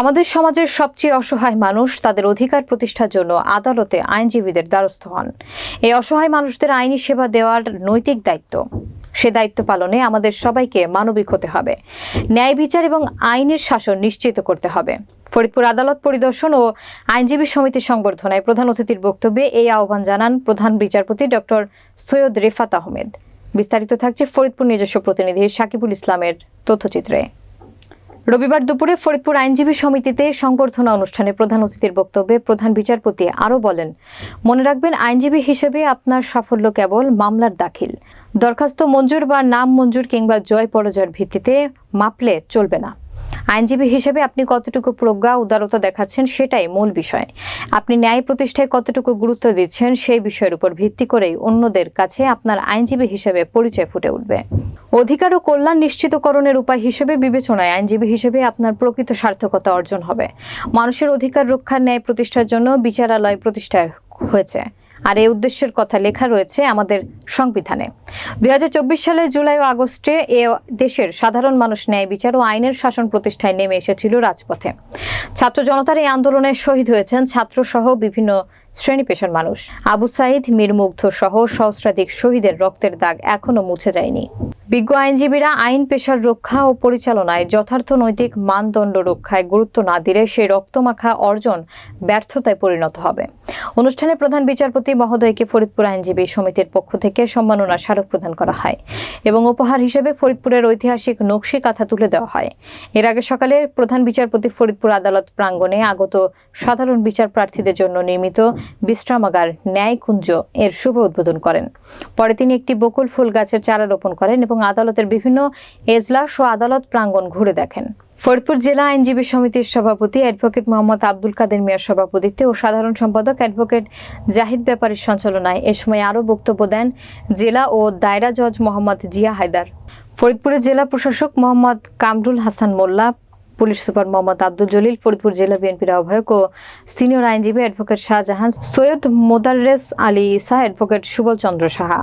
আমাদের সমাজের সবচেয়ে অসহায় মানুষ তাদের অধিকার প্রতিষ্ঠার জন্য আদালতে আইনজীবীদের দ্বারস্থ হন। এই অসহায় মানুষদের আইনি সেবা দেওয়ার নৈতিক দায়িত্ব। সে দায়িত্ব পালনে আমাদের সবাইকে মানবিক হতে হবে। ন্যায় বিচার এবং আইনের শাসন নিশ্চিত করতে হবে। ফরিদপুর আদালত পরিদর্শন ও আইনজীবী সমিতির সংবর্ধনায় প্রধান অতিথির বক্তব্যে এই আহ্বান জানান প্রধান বিচারপতি ডক্টর সৈয়দ রেফাত আহমেদ। বিস্তারিত থাকছে ফরিদপুর নিজস্ব প্রতিনিধি সাকিবুল ইসলামের তথ্যচিত্রে। রবিবার দুপুরে ফরিদপুর আইনজীবী সমিতিতে সংবর্ধনা অনুষ্ঠানে প্রধান অতিথির বক্তব্যে প্রধান বিচারপতি আরও বলেন, মনে রাখবেন, আইনজীবী হিসেবে আপনার সাফল্য কেবল মামলার দাখিল। দরখাস্ত মঞ্জুর বা নাম মঞ্জুর কিংবা জয় পরাজয়ের ভিত্তিতে মাপলে চলবে না। আইনজীবী হিসেবে আপনি কতটুকু প্রজ্ঞা, উদারতা দেখাচ্ছেন সেটাই মূল বিষয়। আপনি ন্যায় প্রতিষ্ঠায় কতটুকু গুরুত্ব দিচ্ছেন সেই বিষয়ের উপর ভিত্তি করেই অন্যদের কাছে আপনার আইনজীবী হিসেবে পরিচয় ফুটে উঠবে। অধিকার ও কল্যাণ নিশ্চিতকরণের উপায় হিসেবে বিবেচনায় আইনজীবী হিসেবে আপনার প্রকৃত সার্থকতা অর্জন হবে। মানুষের অধিকার রক্ষার ন্যায় প্রতিষ্ঠার জন্য বিচারালয় প্রতিষ্ঠা হয়েছে। আর এই উদ্দেশ্যের কথা লেখা রয়েছে আমাদের সংবিধানে। দুই হাজার চব্বিশ সালের জুলাই ও আগস্টে এ দেশের সাধারণ মানুষ ন্যায় বিচার ও আইনের শাসন প্রতিষ্ঠায় নেমে এসেছিল রাজপথে। ছাত্র জনতার এই আন্দোলনে শহীদ হয়েছেন ছাত্রসহ বিভিন্ন শ্রেণি পেশার মানুষ। আবু সাইদ, মীর মুগ্ধ সহ সহস্রাধিক শহীদের রক্তের দাগ এখনও মুছে যায়নি। বিজ্ঞ আইনজীবীরা আইন পেশার রক্ষা ও পরিচালনায় যথার্থ নৈতিক মানদণ্ড রক্ষায় গুরুত্ব না দিলে সেই রক্তমাখা অর্জন ব্যর্থতায় পরিণত হবে। অনুষ্ঠানে প্রধান বিচারপতি মহোদয়কে ফরিদপুর আইনজীবী সমিতির পক্ষ থেকে সম্মাননা স্মারক প্রদান করা হয় এবং উপহার হিসেবে ফরিদপুরের ঐতিহাসিক নকশি কাঁথা তুলে দেওয়া হয়। এর আগে সকালে প্রধান বিচারপতি ফরিদপুর আদালত প্রাঙ্গণে আগত সাধারণ বিচার প্রার্থীদের জন্য নির্মিত বিশ্রামাগার ন্যায়কুঞ্জ এর শুভ উদ্বোধন করেন। পরে তিনি একটি বকুল ফুল গাছের চারা রোপণ করেন এবং আদালতের বিভিন্ন এজলাস ও আদালত প্রাঙ্গণ ঘুরে দেখেন। ফরিদপুর জেলা আইনজীবী সমিতির সভাপতি অ্যাডভোকেট মোহাম্মদ আব্দুল কাদের মিয়ার সভাপতিত্বে ও সাধারণ সম্পাদক অ্যাডভোকেট জাহিদ ব্যাপারীর সঞ্চালনায় এ সময় আরও বক্তব্য দেন জেলা ও দায়রা জজ মোহাম্মদ জিয়া হায়দার। ফরিদপুরের জেলা প্রশাসক মোহাম্মদ কামরুল হাসান মোল্লা পুলিশ সুপার মোহাম্মদ আব্দুল জলিল, ফরিদপুর জেলা বিএনপির আহ্বায়ক ও সিনিয়র আইনজীবী অ্যাডভোকেট শাহজাহান, সৈয়দ মোদাররেস আলী ইসা অ্যাডভোকেট সুবল চন্দ্র সাহা।